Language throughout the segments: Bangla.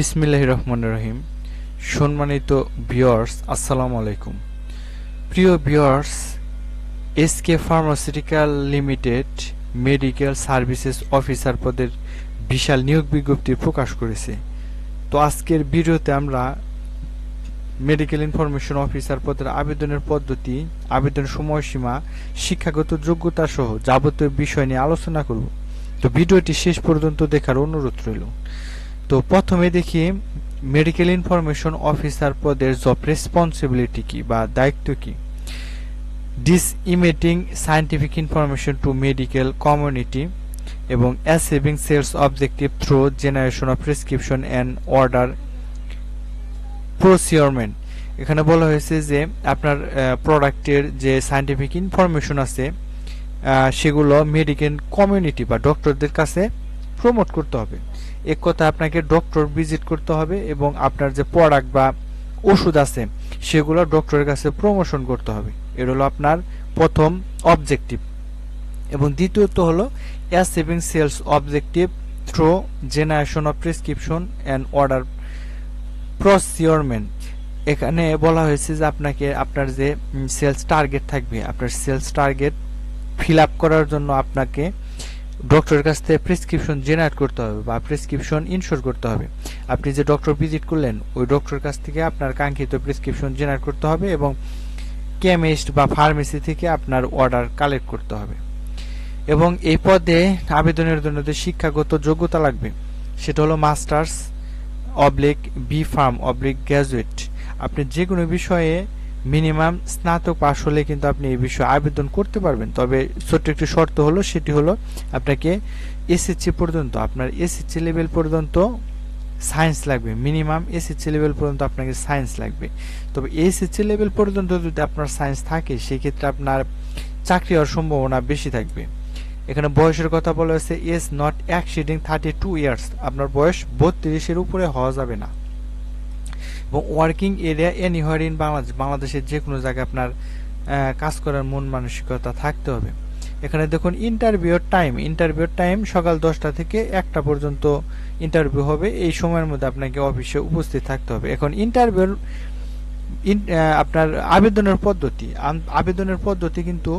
বিসমিল্লাহ রহমান রহিম। সম্মানিত ভিউয়ার্স, আসসালামু আলাইকুম। প্রিয় viewers SK pharmaceutical limited medical services officer পদের বিশাল নিয়োগ বিজ্ঞপ্তি প্রকাশ করেছে। তো আজকের ভিডিওতে আমরা মেডিকেল ইনফরমেশন অফিসার পদের আবেদনের পদ্ধতি, আবেদন সময়সীমা, শিক্ষাগত যোগ্যতা সহ যাবতীয় বিষয় নিয়ে আলোচনা করব। তো ভিডিওটি শেষ পর্যন্ত দেখার অনুরোধ রইল। তো প্রথমে দেখি মেডিকেল ইনফরমেশন অফিসার পদের জব রেসপন্সিবিলিটি কি বা দায়িত্ব কি? Disseminating scientific information to medical community এবং achieving sales objective through generation of prescription and order procurement এখানে বলা হয়েছে যে আপনার প্রোডাক্টের যে সায়েন্টিফিক ইনফরমেশন আছে সেগুলো মেডিকেল কমিউনিটি বা ডক্টরদের কাছে প্রমোট করতে হবে। এক কথা আপনাকে ডক্টর ভিজিট করতে হবে এবং আপনার যে প্রোডাক্ট বা ওষুধ আছে, সেগুলো ডক্টরের কাছে প্রমোশন করতে হবে। এটা হলো আপনার প্রথম অবজেক্টিভ এবং দ্বিতীয়ত হলো achieving sales objective through generation of prescription and order procurement এখানে বলা হয়েছে যে আপনাকে আপনার যে সেলস টার্গেট থাকবে, আপনার সেলস টার্গেট ফিল আপ করার জন্য আপনাকে ডক্টরের কাছ থেকে প্রেসক্রিপশন জেনারেট করতে হবে বা প্রেসক্রিপশন ইনশোর করতে হবে। আপনি যে ডক্টর ভিজিট করলেন, ওই ডক্টরের কাছ থেকে আপনার কাঙ্ক্ষিত প্রেসক্রিপশন জেনারেট করতে হবে এবং কেমিস্ট বা ফার্মেসি থেকে আপনার অর্ডার কালেক্ট করতে হবে। এবং এই পদে আবেদনের জন্য যে শিক্ষাগত যোগ্যতা লাগবে, সেটা হলো masters oblique B Pharm oblique graduate আপনি যে কোনো বিষয়ে মিনিমাম স্নাতক পাশ হলে কিন্তু আপনি এই বিষয়ে আবেদন করতে পারবেন। তবে ছোট্ট একটি শর্ত হলো, সেটি হলো আপনাকে এসএসসি পর্যন্ত, আপনার এসএসসি লেভেল পর্যন্ত সায়েন্স লাগবে। মিনিমাম এসএসসি লেভেল পর্যন্ত আপনাকে সায়েন্স লাগবে। তবে এসএসসি লেভেল পর্যন্ত যদি আপনার সায়েন্স থাকে, সেক্ষেত্রে আপনার চাকরি হওয়ার সম্ভাবনা বেশি থাকবে। এখানে বয়সের কথা বলা হয়েছে as not exceeding thirty two years আপনার বয়স বত্রিশের উপরে হওয়া যাবে না। এবং working area anywhere in Bangladesh বাংলাদেশের যে কোনো জায়গায় আপনার কাজ করার মন মানসিকতা থাকতে হবে। এখানে দেখুন ইন্টারভিউর টাইম ইন্টারভিউর টাইম সকাল দশটা থেকে একটা পর্যন্ত ইন্টারভিউ হবে। এই সময়ের মধ্যে আপনাকে অফিসে উপস্থিত থাকতে হবে। এখন ইন্টারভিউর আপনার আবেদনের পদ্ধতি আবেদনের পদ্ধতি কিন্তু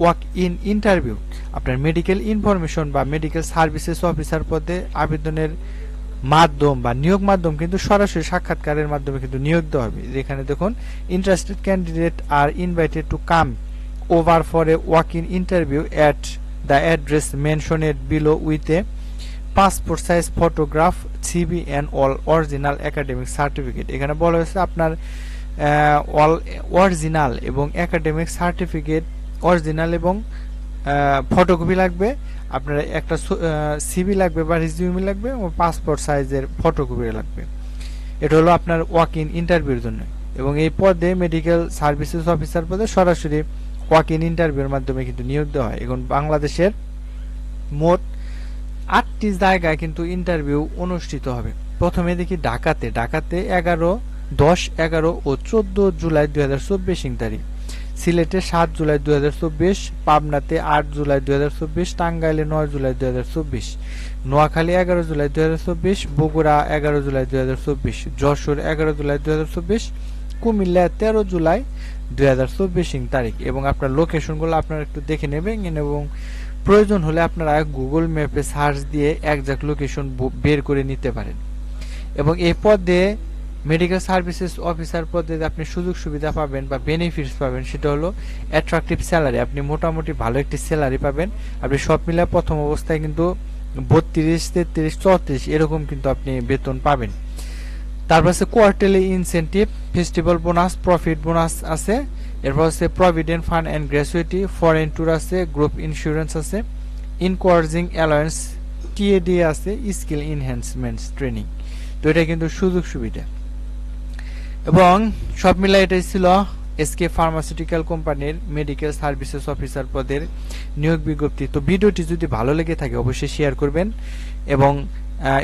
ওয়াক ইন ইন্টারভিউ আপনার মেডিকেল ইনফরমেশন বা মেডিকেল সার্ভিসেস অফিসার পদে আবেদনের মাধ্যম বা নিয়োগ মাধ্যম কিন্তু সরাসরি সাক্ষাৎকারের মাধ্যমে কিন্তু নিয়োগ দেওয়া হবে। যেখানে দেখুন interested candidate are invited to come over for a walk in interview at the address mentioned below with a passport size photograph CV and all original academic certificate এখানে বলা হয়েছে আপনার অল অরিজিনাল এবং একাডেমিক সার্টিফিকেট অরিজিনাল এবং ফটোকপি লাগবে, আপনার একটা সিবি লাগবে বা রিজিউমি লাগবে, এবং পাসপোর্ট সাইজের ফটোকপি লাগবে। এটা হলো আপনার ওয়াক ইন ইন্টারভিউর জন্য। এবং এই পদে মেডিকেল সার্ভিসেস অফিসার পদে সরাসরি ওয়াক ইন ইন্টারভিউর মাধ্যমে কিন্তু নিয়োগ দেওয়া হয়। এখন বাংলাদেশের মোট আটটি জায়গায় কিন্তু ইন্টারভিউ অনুষ্ঠিত হবে। প্রথমে দেখি ঢাকাতে। ঢাকাতে এগারো, দশ, এগারো ও চোদ্দ জুলাই দুই হাজার চব্বিশ তারিখ। সিলেটে সাত জুলাই দুই হাজার চব্বিশ, পাবনাতে আট জুলাই দুই হাজার চব্বিশ, টাঙ্গাইলে নয় জুলাই দুই হাজার চব্বিশ, নোয়াখালী এগারো জুলাই দুই হাজার চব্বিশ, বগুড়া এগারো জুলাই দুই হাজার চব্বিশ, যশোর এগারো জুলাই দুই হাজার চব্বিশ, কুমিল্লা তেরো জুলাই দুই হাজার চব্বিশ তারিখ। এবং আপনার লোকেশনগুলো আপনারা একটু দেখে নেবেন এবং প্রয়োজন হলে আপনারা গুগল ম্যাপে সার্চ দিয়ে একজাক্ট লোকেশন বের করে নিতে পারেন। এবং এই পদে মেডিকেল সার্ভিসেস অফিসার পদে আপনি সুযোগ সুবিধা পাবেন বা বেনিফিটস পাবেন, সেটা হলো অ্যাট্রাকটিভ স্যালারি আপনি মোটামুটি ভালো একটি স্যালারি পাবেন। আপনি সব মিলে প্রথম অবস্থায় কিন্তু বত্রিশ, তেত্রিশ, চৌত্রিশ এরকম কিন্তু আপনি বেতন পাবেন। তারপর আছে quarterly incentive festival bonus profit bonus আছে। এরপর আছে provident fund and gratuity foreign tour আছে গ্রুপ ইন্স্যুরেন্স আছে ইনকোয়ার্জিং অ্যালায়েন্স টিএডি আছে স্কিল এনহ্যান্সমেন্ট ট্রেনিং তো এটা কিন্তু সুযোগ সুবিধা। এবং সব মিলাই এটাই ছিল এসকে ফার্মাসিউটিক্যাল কোম্পানির মেডিকেল সার্ভিসেস অফিসার পদের নিয়োগ বিজ্ঞপ্তি। তো ভিডিওটি যদি ভালো লেগে থাকে, অবশ্যই শেয়ার করবেন এবং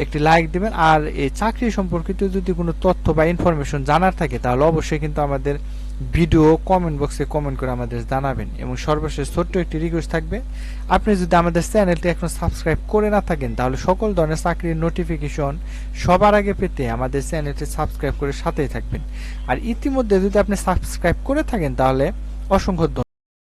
একটি লাইক দেবেন। আর এই চাকরি সম্পর্কিত যদি কোনো তথ্য বা ইনফরমেশন জানার থাকে, তাহলে অবশ্যই কিন্তু আমাদের ভিডিও কমেন্ট বক্সে কমেন্ট করে আমাদের জানাবেন এবং সর্বশেষ ছোট্ট একটি রিকোয়েস্ট থাকবে। আপনি যদি আমাদের চ্যানেলটি এখন সাবস্ক্রাইব করে না থাকেন, তাহলে সকল ধরনের চাকরির নোটিফিকেশন সবার আগে পেতে আমাদের চ্যানেলটি সাবস্ক্রাইব করে সাথেই থাকবেন। আর ইতিমধ্যে যদি আপনি সাবস্ক্রাইব করে থাকেন, তাহলে অসংখ্য